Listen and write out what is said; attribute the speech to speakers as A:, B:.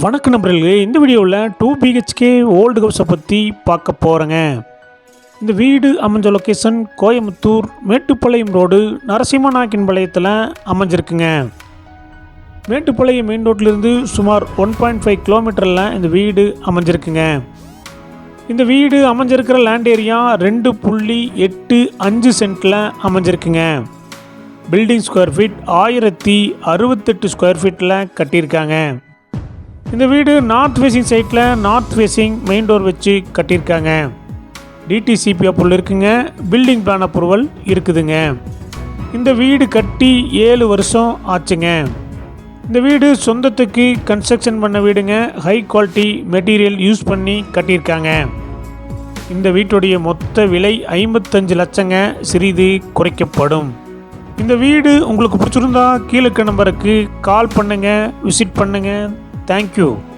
A: வணக்கம் நண்பர்களே இந்த வீடியோவில் டூ பிஹெச்கே ஓல்டு ஹவுஸை பற்றி பார்க்க போகிறேங்க இந்த வீடு அமைஞ்ச லொக்கேஷன் கோயம்புத்தூர் மேட்டுப்பாளையம் ரோடு நரசிம்மநாயக்கன் பாளையத்தில் அமைஞ்சிருக்குங்க. மேட்டுப்பாளையம் மெயின் ரோட்லேருந்து சுமார் ஒன் பாயிண்ட் ஃபைவ் கிலோமீட்டரில் இந்த வீடு அமைஞ்சிருக்குங்க. இந்த வீடு அமைஞ்சிருக்கிற லேண்ட் ஏரியா ரெண்டு புள்ளி எட்டு அஞ்சு சென்ட்டில் அமைஞ்சிருக்குங்க. பில்டிங் ஸ்கொயர் ஃபீட் ஆயிரத்தி அறுபத்தெட்டு ஸ்கொயர் ஃபீட்டில் கட்டியிருக்காங்க. இந்த வீடு நார்த் ஃபேஸிங் சைட்டில் நார்த் ஃபேஸிங் மெயின் டோர் வச்சு கட்டியிருக்காங்க. டிடிசிபி அப்ரூவல் இருக்குங்க. பில்டிங் பிளான் அப்ரூவல் இருக்குதுங்க. இந்த வீடு கட்டி ஏழு வருஷம் ஆச்சுங்க. இந்த வீடு சொந்தத்துக்கு கன்ஸ்ட்ரக்ஷன் பண்ண வீடுங்க. ஹை குவாலிட்டி மெட்டீரியல் யூஸ் பண்ணி கட்டியிருக்காங்க. இந்த வீட்டுடைய மொத்த விலை ஐம்பத்தஞ்சு லட்சங்க. சிறிது குறைக்கப்படும். இந்த வீடு உங்களுக்கு பிடிச்சிருந்தா கீழே நம்பருக்கு கால் பண்ணுங்கள் விசிட் பண்ணுங்கள் Thank you.